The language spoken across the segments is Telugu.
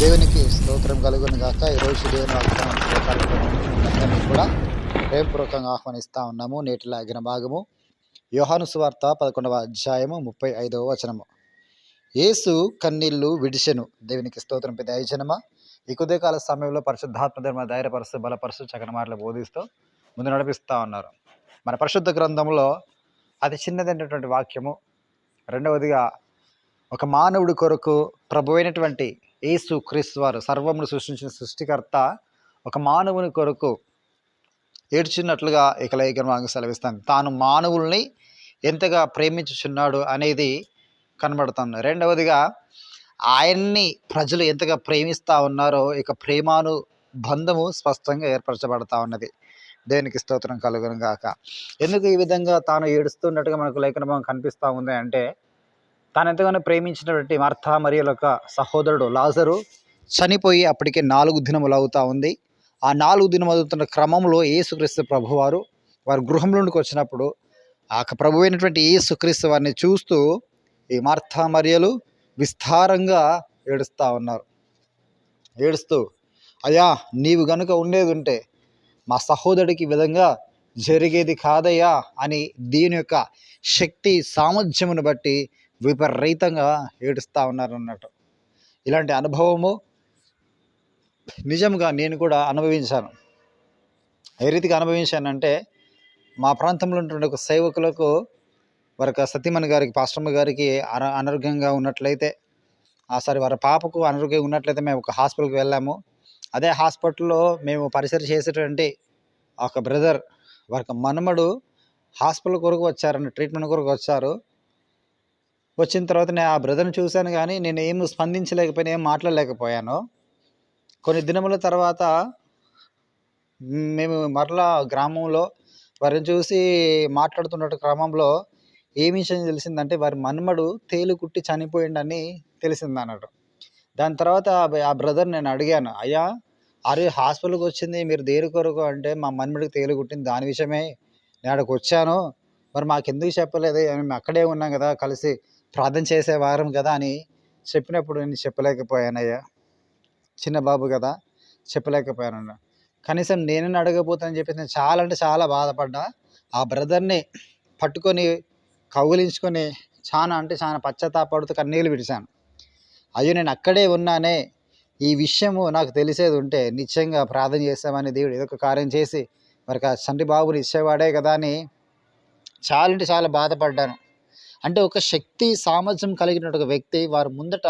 దేవునికి స్తోత్రం కలుగును కాక ఈరోజు దేవుని వాగ్దానం కూడా ప్రేమపూర్వకంగా ఆహ్వానిస్తా ఉన్నాము. నేటి లాగిన భాగము యోహాను సువార్త పదకొండవ అధ్యాయము ముప్పై ఐదవ వచనము. యేసు కన్నీళ్ళు విడిచెను. దేవునికి స్తోత్రం పెద్ద ఐజనమా ఈ కుదయకాల సమయంలో పరిశుద్ధాత్మ ధర్మ ధైర్యపరుస్తూ బలపరుస్తూ చక్కని మాటలు బోధిస్తూ ముందు నడిపిస్తూ ఉన్నారు. మన పరిశుద్ధ గ్రంథంలో అతి చిన్నదైనటువంటి వాక్యము రెండవదిగా ఒక మానవుడి కొరకు ప్రభు అయినటువంటి ఏసు క్రీస్తు వారు సర్వమును సృష్టించిన సృష్టికర్త ఒక మానవుని కొరకు ఏడ్చినట్లుగా ఇక లేఖనం సెలవిస్తాను తాను మానవుల్ని ఎంతగా ప్రేమించుచున్నాడు అనేది కనబడుతుంది. రెండవదిగా ఆయన్ని ప్రజలు ఎంతగా ప్రేమిస్తూ ఉన్నారో ఇక ప్రేమాను బంధము స్పష్టంగా ఏర్పరచబడతా ఉన్నది. దేనికి స్తోత్రం కలుగును గాక. ఎందుకు ఈ విధంగా తాను ఏడుస్తున్నట్టుగా మనకు లేఖనం కనిపిస్తూ ఉంది అంటే తాను ఎంతగానో ప్రేమించినటువంటి మార్త మరియల యొక్క సహోదరుడు లాజరు చనిపోయి అప్పటికే నాలుగు దినములు అవుతా ఉంది. ఆ నాలుగు దినములు అవుతున్న క్రమంలో ఏసుక్రీస్తు ప్రభువారు వారి గృహంలోనికి వచ్చినప్పుడు ఆ ప్రభు అయినటువంటి ఏసుక్రీస్తు వారిని చూస్తూ ఈ మార్త మరియలు విస్తారంగా ఏడుస్తూ ఉన్నారు. ఏడుస్తూ అయ్యా నీవు గనుక ఉండేది ఉంటే మా సహోదరుడికి విధంగా జరిగేది కాదయ్యా అని దీని యొక్క శక్తి సామర్థ్యమును బట్టి విపరీతంగా ఏడుస్తూ ఉన్నారు అన్నట్టు ఇలాంటి అనుభవము నిజంగా నేను కూడా అనుభవించాను. ఏ రీతిగా అనుభవించానంటే మా ప్రాంతంలో ఉన్నటువంటి ఒక సేవకులకు వారి సతీమణి గారికి పాస్టమ్మ గారికి అన అనారోగ్యంగా ఉన్నట్లయితే సారీ వారి పాపకు అనారోగ్యం ఉన్నట్లయితే మేము ఒక హాస్పిటల్కి వెళ్ళాము. అదే హాస్పిటల్లో మేము పరిసర చేసేటువంటి ఒక బ్రదర్ వారికి మనమడు హాస్పిటల్ కొరకు వచ్చారని ట్రీట్మెంట్ కొరకు వచ్చారు. వచ్చిన తర్వాత నేను ఆ బ్రదర్ని చూశాను కానీ నేను ఏం స్పందించలేకపోయినా ఏం మాట్లాడలేకపోయాను. కొన్ని దినముల తర్వాత మేము మరలా గ్రామంలో వారిని చూసి మాట్లాడుతున్న క్రమంలో ఏం విషయం తెలిసిందంటే వారి మన్మడు తేలు కుట్టి చనిపోయిండని తెలిసింది అన్నట్టు దాని తర్వాత ఆ- బ్రదర్ నేను అడిగాను అయ్యా అరే హాస్పిటల్కి వచ్చింది మీరు దేని కొరకు అంటే మా మన్మడికి తేలు కుట్టింది దాని విషయమే నేను అక్కడికి వచ్చాను. మరి మాకెందుకు చెప్పలేదు? మేము అక్కడే ఉన్నాం కదా కలిసి ప్రార్థన చేసే వారం కదా అని చెప్పినప్పుడు నేను చెప్పలేకపోయానయ్యా. చిన్న బాబు కదా చెప్పలేకపోయాను కనీసం నేనని అడగబోతానని చెప్పేసి నేను చాలా అంటే చాలా బాధపడ్డా. ఆ బ్రదర్ని పట్టుకొని కౌగులించుకొని చాలా అంటే చాలా పశ్చాత్తాపడుతూ కన్నీళ్ళు విడిచాను అయ్యో నేను అక్కడే ఉన్నానే. ఈ విషయము నాకు తెలిసేది ఉంటే నిశ్చయంగా ప్రార్థన చేస్తామని దేవుడు ఏదో ఒక కార్యం చేసి మరి ఆ చంటి బాబుని ఇచ్చేవాడే కదా అని చాలా అంటే చాలా బాధపడ్డాను. అంటే ఒక శక్తి సామర్థ్యం కలిగిన ఒక వ్యక్తి వారు ముందట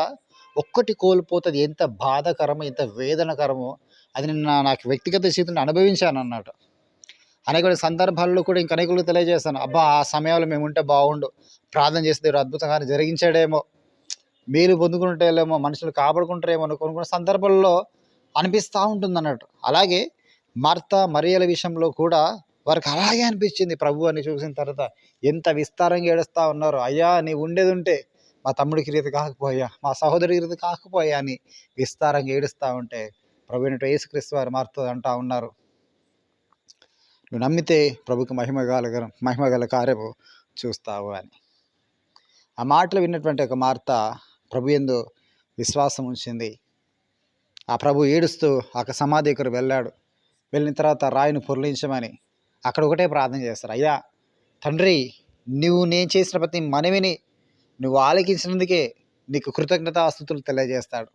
ఒక్కటి కోల్పోతుంది ఎంత బాధాకరమో ఎంత వేదనకరమో అది నేను నాకు వ్యక్తిగత జీవితంలో అనుభవించాను అన్నట్టు అనేక సందర్భాల్లో కూడా ఇంక అనేకులకు తెలియజేస్తాను. అబ్బా ఆ సమయంలో మేము ఉంటే బాగుండు. ప్రార్థన చేస్తే దేవుడు అద్భుతంగా జరిగించాడేమో. మేలు పొందుకుంటేలేమో మనుషులు కాపాడుకుంటారేమో అని కొనుక్కున్న సందర్భాల్లో అనిపిస్తూ ఉంటుంది అన్నట్టు అలాగే మార్త మరియల విషయంలో కూడా వారికి అలాగే అనిపించింది. ప్రభు అని చూసిన తర్వాత ఎంత విస్తారంగా ఏడుస్తూ ఉన్నారు. అయ్యా నీ ఉండేది ఉంటే మా తమ్ముడికి రీతి కాకపోయా మా సహోదరికి రీతి కాకపోయా అని విస్తారంగా ఏడుస్తూ ఉంటే ప్రభు అయినటువంటి యేసుక్రీస్తు వారు మార్త అంటూ ఉన్నారు. నువ్వు నమ్మితే ప్రభుకి మహిమ గల మహిమ గల కార్యము చూస్తావు అని. ఆ మాటలు విన్నటువంటి ఒక మార్త ప్రభు ఎందు విశ్వాసం ఉంచింది. ఆ ప్రభు ఏడుస్తూ ఆ సమాధి దగ్గర వెళ్ళాడు. వెళ్ళిన తర్వాత రాయిని పొర్లించమని అక్కడ ఒకటే ప్రార్థన చేస్తారు. అయ్యా తండ్రి నువ్వు నేను చేసిన ప్రతి మనవిని నువ్వు ఆలకించినందుకే నీకు కృతజ్ఞతాస్తుతులు తెలియజేస్తాడు.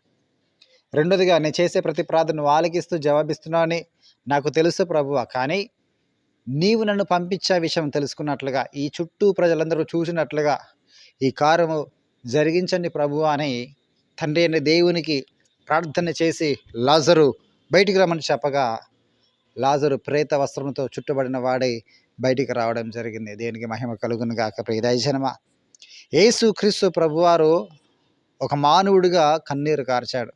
రెండోదిగా నేను చేసే ప్రతి ప్రార్థన నువ్వు ఆలకిస్తూ జవాబిస్తున్నావని నాకు తెలుసు ప్రభువ. కానీ నీవు నన్ను పంపించే విషయం తెలుసుకున్నట్లుగా ఈ చుట్టూ ప్రజలందరూ చూసినట్లుగా ఈ కార్యము జరిగించండి ప్రభు అని తండ్రి అయిన దేవునికి ప్రార్థన చేసి లాజరు బయటికి రమ్మని చెప్పగా లాజరు ప్రేత వస్త్రంతో చుట్టబడిన వాడై బయటికి రావడం జరిగింది. దేనికి మహిమ కలుగును గాక ప్రియదైజనమా యేసు క్రీస్తు ప్రభువారు ఒక మానవుడిగా కన్నీరు కార్చాడు.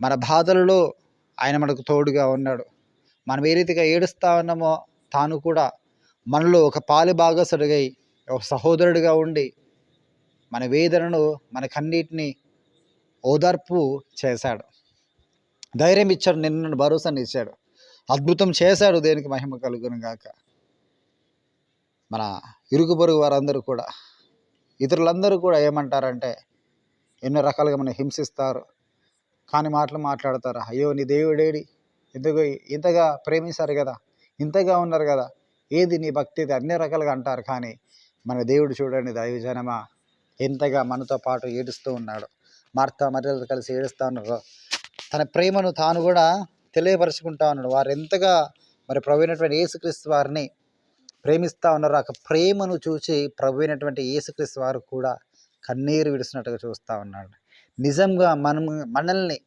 మన బాధలలో ఆయన మనకు తోడుగా ఉన్నాడు. మనం ఏ రీతిగా ఏడుస్తా ఉన్నామో తాను కూడా మనలో ఒక పాలి భాగసుడిగై ఒక సహోదరుడిగా ఉండి మన వేదనను మన కన్నీటిని ఓదార్పు చేశాడు. ధైర్యం ఇచ్చాడు నిన్ను భరోసాని ఇచ్చాడు. అద్భుతం చేశాడు దేనికి మహిమ కలుగును గాక. మన ఇరుగు పొరుగు వారందరూ కూడా ఇతరులందరూ కూడా ఏమంటారంటే ఎన్నో రకాలుగా మనం హింసిస్తారు. కాని మాటలు మాట్లాడతారు. అయ్యో నీ దేవుడేడి. ఎందుకు ఇంతగా ప్రేమించారు కదా ఇంతగా ఉన్నారు కదా ఏది నీ భక్తి ఇది? అన్ని రకాలుగా అంటారు. కానీ మన దేవుడు చూడండి దైవజనమా ఎంతగా మనతో పాటు ఏడుస్తూ ఉన్నాడు. మార్త మర్యాదలు కలిసి ఏడుస్తూ ఉన్నారు తన ప్రేమను తాను కూడా తెలియపరుచుకుంటా ఉన్నాడు. వారు ఎంతగా మరి ప్రభు అయినటువంటి యేసుక్రీస్తు వారిని ప్రేమిస్తూ ఉన్నారు ఆ ప్రేమను చూసి ప్రభు అయినటువంటి యేసుక్రీస్తు వారు కూడా కన్నీరు విడిచినట్టుగా చూస్తూ ఉన్నాడు. నిజంగా మనం మనల్ని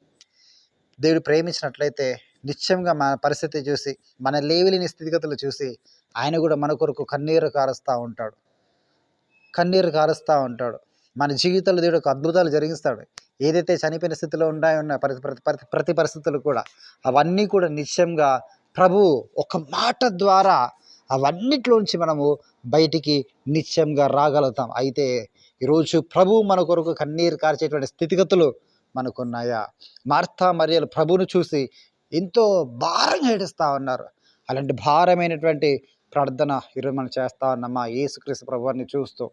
దేవుడు ప్రేమించినట్లయితే నిత్యంగా మన పరిస్థితి చూసి మన లేవిలేని స్థితిగతులు చూసి ఆయన కూడా మన కొరకు కన్నీరు కారుస్తూ ఉంటాడు. కన్నీరు కారుస్తూ ఉంటాడు. మన జీవితంలో దేవుడు ఒక అద్భుతాలు జరిగిస్తాడు. ఏదైతే చనిపోయిన స్థితిలో ఉన్నాయో ప్రతి ప్రతి ప్రతి ప్రతి పరిస్థితులు కూడా అవన్నీ కూడా నిశ్చయంగా ప్రభు ఒక మాట ద్వారా అవన్నిట్లోంచి మనము బయటికి నిత్యంగా రాగలుగుతాం. అయితే ఈరోజు ప్రభు మన కొరకు కన్నీరు కార్చేటువంటి స్థితిగతులు మనకున్నాయా? మార్తా మరియలు ప్రభును చూసి ఎంతో భారంగా ఏడుస్తూ ఉన్నారు. అలాంటి భారమైనటువంటి ప్రార్థన ఈరోజు మనం చేస్తా ఉన్నామా? యేసుక్రీస్తు ప్రభువారిని చూస్తూ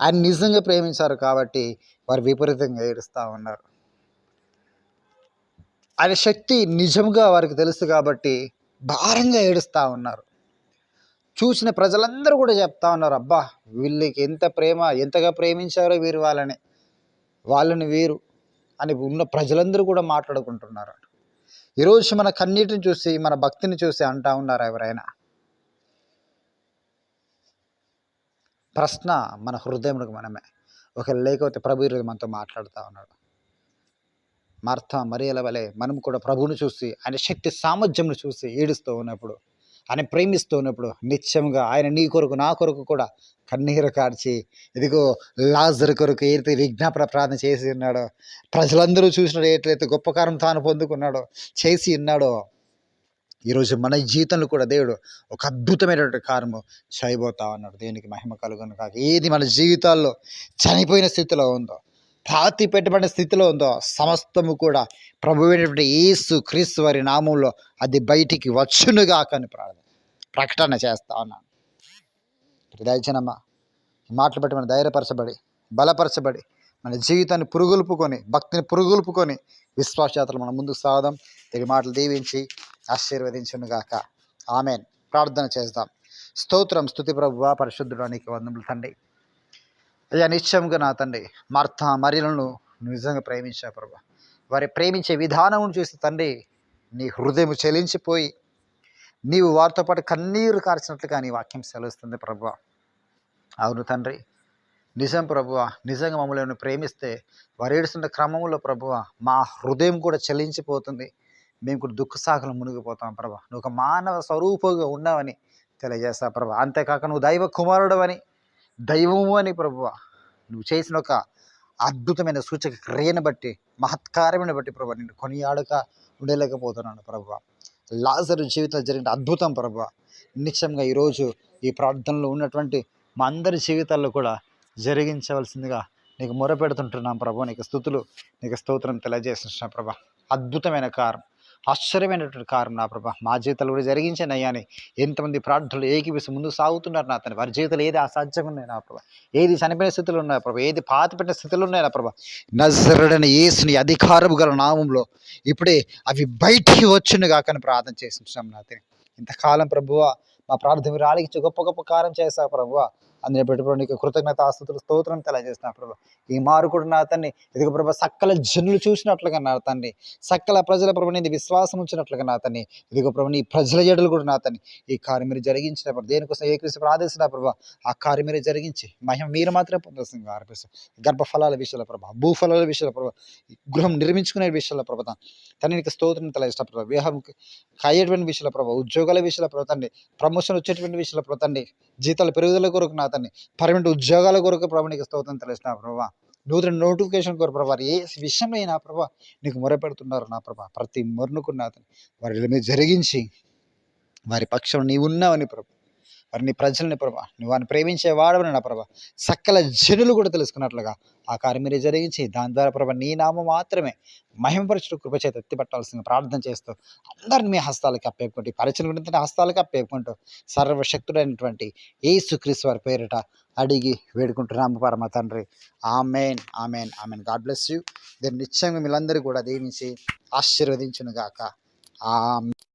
ఆయన నిజంగా ప్రేమించారు కాబట్టి వారు విపరీతంగా ఏడుస్తూ ఉన్నారు. ఆయన శక్తి నిజంగా వారికి తెలుసు కాబట్టి భారంగా ఏడుస్తూ ఉన్నారు. చూసిన ప్రజలందరూ కూడా చెప్తా ఉన్నారు అబ్బా వీళ్ళకి ఎంత ప్రేమ ఎంతగా ప్రేమించారో వీరు వాళ్ళని. వాళ్ళని వీరు అని ఉన్న ప్రజలందరూ కూడా మాట్లాడుకుంటున్నారు. ఈరోజు మన కన్నీటిని చూసి మన భక్తిని చూసి అంటా ఉన్నారు ఎవరైనా? ప్రశ్న మన హృదయములకు మనమే. ఒక లేకపోతే ప్రభు ఈరోజు మనతో మాట్లాడుతూ ఉన్నాడు. మార్త మరియల వలె మనం కూడా ప్రభువును చూసి ఆయన శక్తి సామర్థ్యంను చూసి ఏడుస్తూ ఉన్నప్పుడు ఆయన ప్రేమిస్తూ ఉన్నప్పుడు నిత్యంగా ఆయన నీ కొరకు నా కొరకు కూడా కన్నీరు కార్చి ఇదిగో లాజర్ కొరకు ఏదైతే విజ్ఞాపన ప్రార్థన చేసి ఉన్నాడో ప్రజలందరూ చూసినాడు ఎట్లయితే గొప్ప కారం తాను పొందుకున్నాడో చేసి ఉన్నాడో ఈరోజు మన జీవితంలో కూడా దేవుడు ఒక అద్భుతమైనటువంటి కార్యము చేయబోతా ఉన్నాడు. దేనికి మహిమ కలుగును కాక ఏది మన జీవితాల్లో చనిపోయిన స్థితిలో ఉందో పాతి పెట్టబడిన స్థితిలో ఉందో సమస్తము కూడా ప్రభువైనటువంటి యేసు క్రీస్తు వారి నామంలో అది బయటికి వచ్చునుగా అని ప్రార్థన ప్రకటన చేస్తా ఉన్నాను. దయచనమ్మ మాటలు బట్టి మనం ధైర్యపరచబడి బలపరచబడి మన జీవితాన్ని పురుగులుపుకొని భక్తిని పురుగులుపుకొని విశ్వాసయాత్రలు మనం ముందుకు సాగదాం. ఈ మాటలు దీవించి ఆశీర్వదించునుగాక. ఆమెన్. ప్రార్థన చేద్దాం. స్తోత్రం స్థుతి ప్రభువ పరిశుద్ధుడానికి వందములు తండ్రి. అయ్యా నిశ్చయంగా నా తండ్రి మార్త మర్యలను నిజంగా ప్రేమించా ప్రభు. వారి ప్రేమించే విధానం చూసి తండ్రి నీ హృదయం చెలించిపోయి నీవు వారితో పాటు కన్నీరు కార్చినట్లుగా నీ వాక్యం సెలవుస్తుంది ప్రభు. అవును తండ్రి. నిజం ప్రభువ నిజంగా మమ్మల్ని ప్రేమిస్తే వారు ఏడుస్తున్న క్రమంలో ప్రభువ మా హృదయం కూడా చెలించిపోతుంది. మేము కూడా దుఃఖ మునిగిపోతాం ప్రభా. నువ్వు ఒక మానవ స్వరూపంగా ఉన్నావని తెలియజేస్తా ప్రభా. అంతేకాక నువ్వు దైవ కుమారుడు అని దైవము అని ప్రభువ నువ్వు చేసిన ఒక అద్భుతమైన సూచక క్రియను బట్టి మహత్కార్యమైన బట్టి ప్రభు నేను కొనియాడక ఉండలేకపోతున్నాను ప్రభు. లాజరు జీవితంలో జరిగిన అద్భుతం ప్రభు. నిత్యంగా ఈరోజు ఈ ప్రార్థనలో ఉన్నటువంటి మా అందరి జీవితాల్లో కూడా జరిగించవలసిందిగా నీకు మొరపెడుతుంటున్నాం ప్రభు. నీకు స్థుతులు నీకు స్తోత్రం తెలియజేసిన ప్రభా. అద్భుతమైన కారం. ఆశ్చర్యమైనటువంటి కారణం నా ప్రభా. మా జీవితాలు కూడా జరిగించాను అయ్యాని ఎంతమంది ప్రార్థనలు ఏకీపిస్తూ ముందుకు సాగుతున్నారు నా తను వారి జీవితాలు ఏది అసాధ్యంగా ఉన్నాయి నా ప్రభా. ఏది చనిపోయిన స్థితిలో ఉన్నాయి ప్రభా? ఏది పాతిపెట్టిన స్థితిలో ఉన్నాయి నా ప్రభా? నజరడని ఏసుని అధికారము గల నామంలో ఇప్పుడే అవి బయటికి వచ్చును కాకని ప్రార్థన చేస్తున్నాం నా ఇంతకాలం ప్రభువ మా ప్రార్థన మీరు ఆలకించి గొప్ప గొప్ప కారం చేశావు ప్రభువ. అందులో పెట్టుబడి నీకు కృతజ్ఞత ఆస్తుతులు స్తోత్రం తెలియజేస్తున్నా ప్రభు. ఈ మారుకుడు నా తండ్రి. ఇదిగో ప్రభా సకల జనులు చూసినట్లుగా నా తండ్రి. సకల ప్రజల ప్రభు నేను విశ్వాసం ఉంచినట్లుగా నా తండ్రి. ఇదిగో ప్రభు నీ ప్రజల జడలు కూడా నా తండ్రి. ఈ కార్యం మీరు జరిగించిన ప్రభు దేనికోసం ఏ కృషి ప్రార్థిస్తున్నా ప్రభు ఆ కార్యం మీరు జరిగించి మహిమ మీరు మాత్రమే పొందవలసిందిగా ఆర్పిస్తాం గర్భఫలాల విషయంలో ప్రభు భూఫలాల విషయంలో ప్రభు గృహం నిర్మించుకునే విషయంలో ప్రభు తన నీకు స్తోత్రం తెలియజేసిన ప్రభు. వివాహం అయ్యేటువంటి విషయంలో ప్రభు ఉద్యోగాల విషయంలో ప్రభు తండ్రి. ప్రమోషన్ వచ్చేటువంటి విషయంలో ప్రభు తండ్రి. జీతాల పెరుగుదల కొరకు నా అతన్ని. పర్మనెంట్ ఉద్యోగాల కొరకు ప్రభు నీకు స్తోత్రం తెలిసిన ప్రభా. నూతన నోటిఫికేషన్ కొరకు ప్రభా. ఏ విషయంలో నా ప్రభా నీకు మొరపెడుతున్నారు నా ప్రభా. ప్రతి మొరనుకు నా వారి మీద జరిగించి వారి పక్షం నీవు ఉన్నావని ప్రభు. మరి నీ ప్రజల్ని ప్రభా నువ్వు వారిని ప్రేమించే వాడవని నా ప్రభా సకల జనులు కూడా తెలుసుకున్నట్లుగా ఆ కార్యం మీరు జరిగించి దాని ద్వారా ప్రభా నీ నామం మాత్రమే మహిమపరచుడు కృపచేత ఎత్తిపట్టాల్సిన ప్రార్థన చేస్తూ అందరిని మీ హస్తాలకి అప్పేపుకుంటూ పరిచయం గురించి హస్తాలకి అప్పేపుకుంటూ సర్వశక్తుడైనటువంటి యేసుక్రీస్తు వారి పేరిట అడిగి వేడుకుంటున్నాము పరమ తండ్రి. Amen amen amen. God bless you. దీన్ని నిశ్చయంగా మీరందరూ కూడా దీవించి ఆశీర్వదించునుగాక. గాక